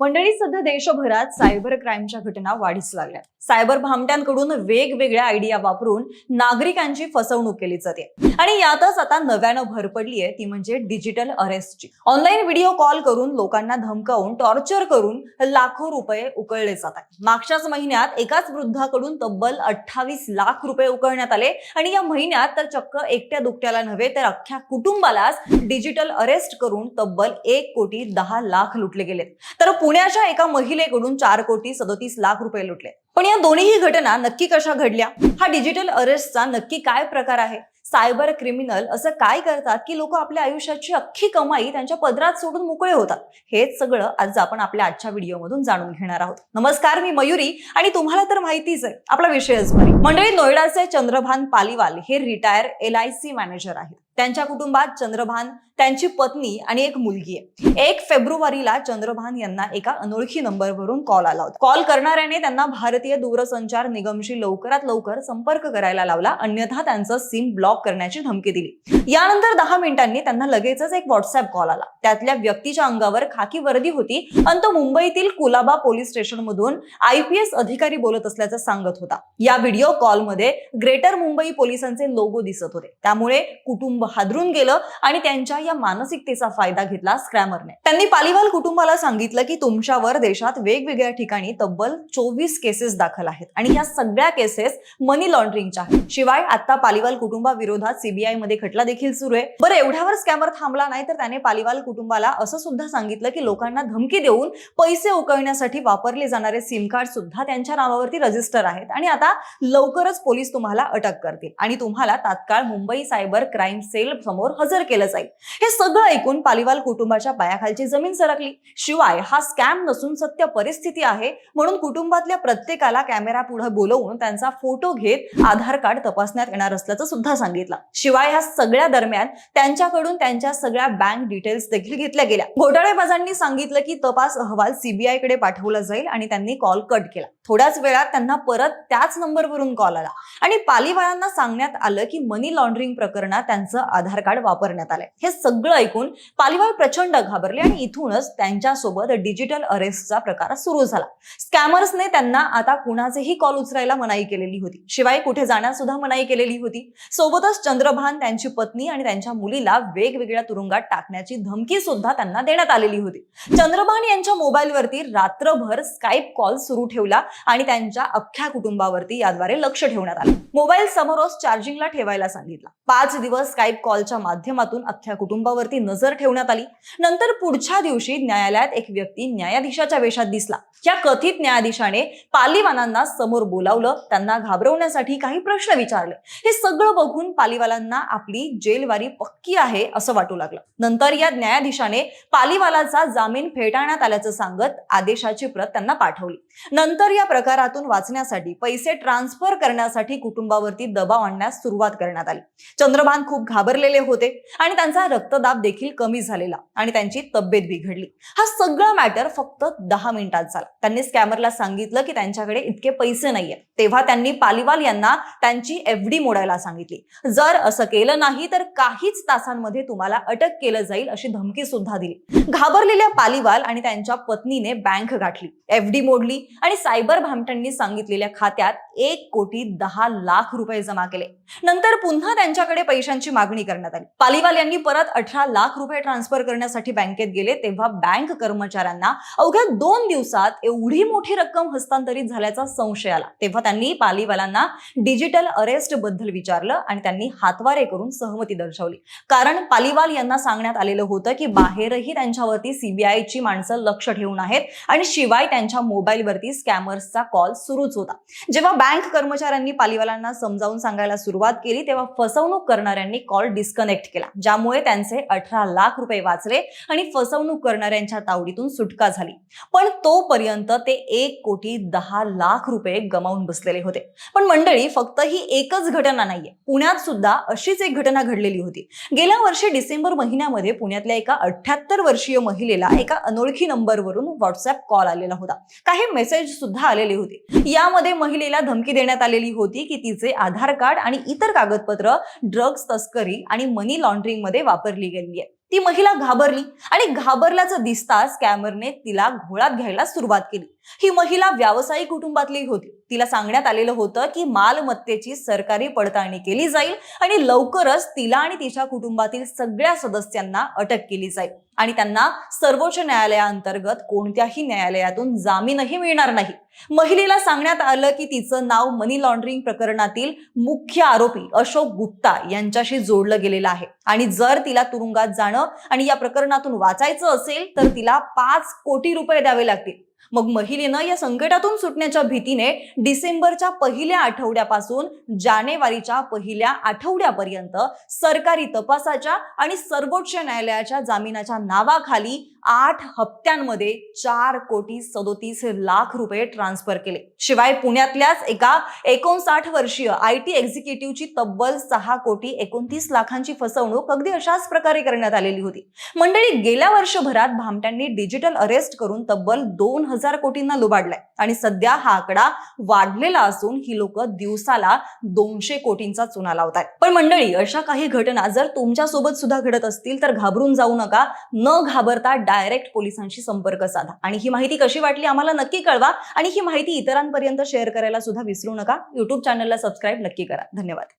मंडळी सध्या देशभरात सायबर क्राईमच्या घटना वाढीस लागल्या. सायबर भामट्यांकडून वेगवेगळ्या आयडिया वापरून नागरिकांची फसवणूक केली जाते. आणि यातच आता नव्यानं भर पडली आहे ती म्हणजे डिजिटल अरेस्टची. ऑनलाईन व्हिडिओ कॉल करून लोकांना धमकावून टॉर्चर करून लाखो रुपये उकळले जातात. मागच्याच महिन्यात एकाच वृद्धाकडून तब्बल अठ्ठावीस लाख रुपये उकळण्यात आले आणि या महिन्यात तर चक्क एकट्या दुकट्याला नव्हे तर अख्ख्या कुटुंबालाच डिजिटल अरेस्ट करून तब्बल एक कोटी दहा लाख लुटले गेलेत. तर पुण्याच्या एका महिलेकडून चार कोटी सदोतीस लाख रुपये लुटले. पण या दोन्हीही घटना नक्की कशा घडल्या? हा डिजिटल अरेस्टचा नक्की काय प्रकार आहे? सायबर क्रिमिनल असं काय करतात की लोक आपल्या आयुष्याची अख्खी कमाई त्यांच्या पदरात सोडून मोकळे होतात? हेच सगळं आज आपण आपल्या आजच्या व्हिडिओमधून जाणून घेणार आहोत. नमस्कार मी मयुरी आणि तुम्हाला तर माहितीच आहे आपला विषयच मंडळी नोएडाचे चंद्रभान पालीवाल हे retire L I C manager आहेत. त्यांच्या कुटुंबात चंद्रभान त्यांची पत्नी आणि एक मुलगी आहे. एक फेब्रुवारीला चंद्रभान यांना एका अनोळखी नंबरवरून कॉल आला होता. कॉल करणाऱ्याने त्यांना भारतीय दूरसंचार निगमशी लवकरात लवकर संपर्क करायला लावला अन्यथा त्यांचं सिम ब्लॉक करण्याची धमकी दिली. यानंतर दहा मिनिटांनी त्यांना लगेचच एक व्हॉट्सअप कॉल आला. त्यातल्या व्यक्तीच्या अंगावर खाकी वर्दी होती आणि तो मुंबईतील कुलाबा पोलीस स्टेशन मधून आयपीएस अधिकारी बोलत असल्याचं सांगत होता. या व्हिडिओ कॉलमध्ये ग्रेटर मुंबई पोलिसांचे लोगो दिसत होते. त्यामुळे कुटुंब हादरून गेलं आणि त्यांच्या या मानसिकतेचा फायदा घेतला स्क्रॅमरने. त्यांनी पालिवाल कुटुंबाला सांगितलं की तुमच्यावर देशात वेगवेगळ्या ठिकाणी तब्बल चोवीस केसेस दाखल आहेत आणि ह्या सगळ्या केसेस मनी लॉन्ड्रिंगच्या आहेत. शिवाय आता पालिवाल कुटुंबाविरोधात सीबीआयमध्ये खटला देखील सुरू आहे. बरं एवढ्यावर स्कॅमर थांबला नाही तर त्याने पालिवाल कुटुंबाला असं सुद्धा सांगितलं की लोकांना धमकी देऊन पैसे उकळण्यासाठी वापरले जाणारे सिम कार्ड सुद्धा त्यांच्या नावावरती रजिस्टर आहेत. आणि आता लवकरच पोलीस तुम्हाला अटक करतील. आणि तुम्हाला तात्काळ मुंबई सायबर क्राईम सेल समोर हजर केलं जाईल. हे सगळं ऐकून पालिवाल कुटुंबाच्या पायाखालची जमीन सरकली. शिवाय हा स्कॅम नसून सत्य परिस्थिती आहे म्हणून कुटुंबातल्या प्रत्येकाला कॅमेरा पुढे बोलवून त्यांचा फोटो घेत आधार कार्ड तपासण्यात येणार असल्याचं सुद्धा सांगितलं. शिवाय ह्या सगळ्या दरम्यान त्यांच्याकडून त्यांच्या सगळ्या बँक डिटेल्स देखील घेतल्या गेल्या. घोटाळेबाजांनी सांगितलं की तपास अहवाल सीबीआयकडे पाठवला जाईल आणि त्यांनी कॉल कट केला. थोड्याच वेळात त्यांना परत त्याच नंबरवरून कॉल आला. आणि पालीवाल्यांना सांगण्यात आलं की मनी लॉन्ड्रिंग प्रकरणात त्यांचं आधार कार्ड वापरण्यात आलंय. हे सगळं ऐकून पालीवाल प्रचंड घाबरले आणि इथूनच त्यांच्यासोबत डिजिटल अरेस्टचा प्रकार सुरू झाला. स्कॅमर्सने त्यांना आता कुणाचेही कॉल उचलायला मनाई केलेली होती. शिवाय कुठे जाण्यास सुद्धा मनाई केलेली होती. सोबतच चंद्रभान त्यांची पत्नी आणि त्यांच्या मुलीला वेगवेगळ्या तुरुंगात टाकण्याची धमकी सुद्धा त्यांना देण्यात आलेली होती. चंद्रभान यांच्या मोबाईलवरती रात्रभर स्काईप कॉल सुरू ठेवला. आणि त्यांच्या अख्ख्या कुटुंबावरती याद्वारे लक्ष ठेवण्यात आलं. मोबाईल समोरच चार्जिंगला ठेवायला सांगितला. पाच दिवस स्काईप कॉलच्या माध्यमातून अख्ख्या कुटुंबावरती नजर ठेवण्यात आली. नंतर पुढच्या दिवशी न्यायालयात एक व्यक्ती न्यायाधीशाच्या वेशात दिसला. या कथित न्यायाधीशाने पालीवालांना समोर बोलावलं. त्यांना घाबरवण्यासाठी काही प्रश्न विचारले. हे सगळं बघून पालीवालांना आपली जेलवारी पक्की आहे असं वाटू लागलं. नंतर या न्यायाधीशाने पालीवालाचा जामीन फेटाळण्यात आल्याचं सांगत आदेशाची प्रत त्यांना पाठवली. नंतर या प्रकारातून वाचण्यासाठी पैसे ट्रान्सफर करण्यासाठी कुटुंबावरती दबाव आणण्यास सुरुवात करण्यात आली. चंद्रभान खूप घाबरलेले होते आणि त्यांचा रक्तदाब देखील कमी झालेला आणि त्यांची तब्येत बिघडली. हा सगळा मॅटर फक्त दहा मिनिटात झाला. त्यांनी स्कॅमरला सांगितलं की त्यांच्याकडे इतके पैसे नाहीये. तेव्हा त्यांनी पालिवाल यांना त्यांची एफडी मोडायला सांगितली. जर असं केलं नाही तर काहीच तासांमध्ये तुम्हाला अटक केलं जाईल अशी धमकी सुद्धा दिली. घाबरलेल्या पालिवाल आणि त्यांच्या पत्नीने बँक गाठली. एफडी मोडली आणि सायबर भामट्यांनी सांगितलेल्या खात्यात एक कोटी दहा लाख रुपये जमा केले. नंतर पुन्हा त्यांच्याकडे पैशांची मागणी करण्यात आली. पालिवाल यांनी परत अठरा लाख रुपये ट्रान्सफर करण्यासाठी बँकेत गेले तेव्हा बँक कर्मचाऱ्यांना अवघ्या दोन दिवसात एवढी मोठी रक्कम हस्तांतरित झाल्याचा संशय आला. तेव्हा त्यांनी पालिवालांना डिजिटल अरेस्टबद्दल विचारलं आणि त्यांनी हातवारे करून सहमती दर्शवली. कारण पालिवाल यांना सांगण्यात आलेलं होतं की बाहेरही त्यांच्यावरती सीबीआयची माणसं लक्ष ठेवून आहेत आणि शिवाय त्यांच्या मोबाईलवरती स्कॅमर्सचा कॉल सुरूच होता. जेव्हा बँक कर्मचाऱ्यांनी पालिवालांना समजावून सांगायला सुरुवात केली तेव्हा फसवणूक करणाऱ्यांनी कॉल डिस्कनेक्ट केला. ज्यामुळे त्यांचे अठरा लाख रुपये वाचले आणि फसवणूक करणाऱ्यांच्या तावडीतून सुटका झाली. पण तोपर्यंत ते एक कोटी दहा लाख रुपये गमावून बसलेले होते. पण मंडळी फक्त ही एकच घटना नाहीये. पुण्यात सुद्धा अशीच एक घटना घडलेली होती. गेल्या वर्षी डिसेंबर महिन्यामध्ये पुण्यातल्या एका अठ्याहत्तर वर्षीय महिलेला एका अनोळखी नंबरवरून व्हॉट्सअप कॉल आलेला होता. काही मेसेज सुद्धा आलेली होती. यामध्ये महिलेला धमकी देण्यात आलेली होती की तिचे आधार कार्ड आणि इतर कागदपत्र ड्रग्ज तस्करी आणि मनी लॉन्ड्रिंगमध्ये वापरली गेली आहे ती महिला घाबरली आणि घाबरल्याचं दिसताच स्कॅमरने तिला घोळात घ्यायला सुरुवात केली. ही महिला व्यावसायिक कुटुंबातली होती. तिला सांगण्यात आलेलं होतं की मालमत्तेची सरकारी पडताळणी केली जाईल आणि लवकरच तिला आणि तिच्या कुटुंबातील सगळ्या सदस्यांना अटक केली जाईल. आणि त्यांना सर्वोच्च न्यायालयाअंतर्गत कोणत्याही न्यायालयातून जामीनही मिळणार नाही. महिलेला सांगण्यात आलं की तिचं नाव मनी लॉन्ड्रिंग प्रकरणातील मुख्य आरोपी अशोक गुप्ता यांच्याशी जोडलं गेलेलं आहे. आणि जर तिला तुरुंगात जाणं आणि या प्रकरणातून वाचायचं असेल तर तिला पाच कोटी रुपये द्यावे लागतील. मग महिलेनं या संकटातून सुटण्याच्या भीतीने डिसेंबरच्या पहिल्या आठवड्यापासून जानेवारीच्या पहिल्या आठवड्यापर्यंत सरकारी तपासाच्या आणि सर्वोच्च न्यायालयाच्या जामिनाच्या नावाखाली आठ हप्त्यांमध्ये चार कोटी सदोतीस लाख रुपये ट्रान्सफर केले. शिवाय पुण्यातल्याच एका एकोणसाठ वर्षीय आय टी एक्झिक्युटिव्हची तब्बल सहा कोटी एकोणतीस लाखांची फसवणूक अगदी अशाच प्रकारे करण्यात आलेली होती. मंडळी गेल्या वर्षभरात भामट्यांनी डिजिटल अरेस्ट करून तब्बल दोन हजार कोटींना लुबाडलाय. आणि सध्या हा आकडा वाढलेला असून ही लोक दिवसाला दोनशे कोटींचा चुना लावतात पण मंडळी अशा काही घटना जर तुमच्यासोबत सुद्धा घडत असतील तर घाबरून जाऊ नका. न घाबरता डायरेक्ट पोलिसांशी संपर्क साधा. आणि ही माहिती कशी वाटली आम्हाला नक्की कळवा आणि ही माहिती इतरांपर्यंत शेअर करायला सुद्धा विसरू नका. युट्यूब चॅनलला सबस्क्राईब नक्की करा. धन्यवाद.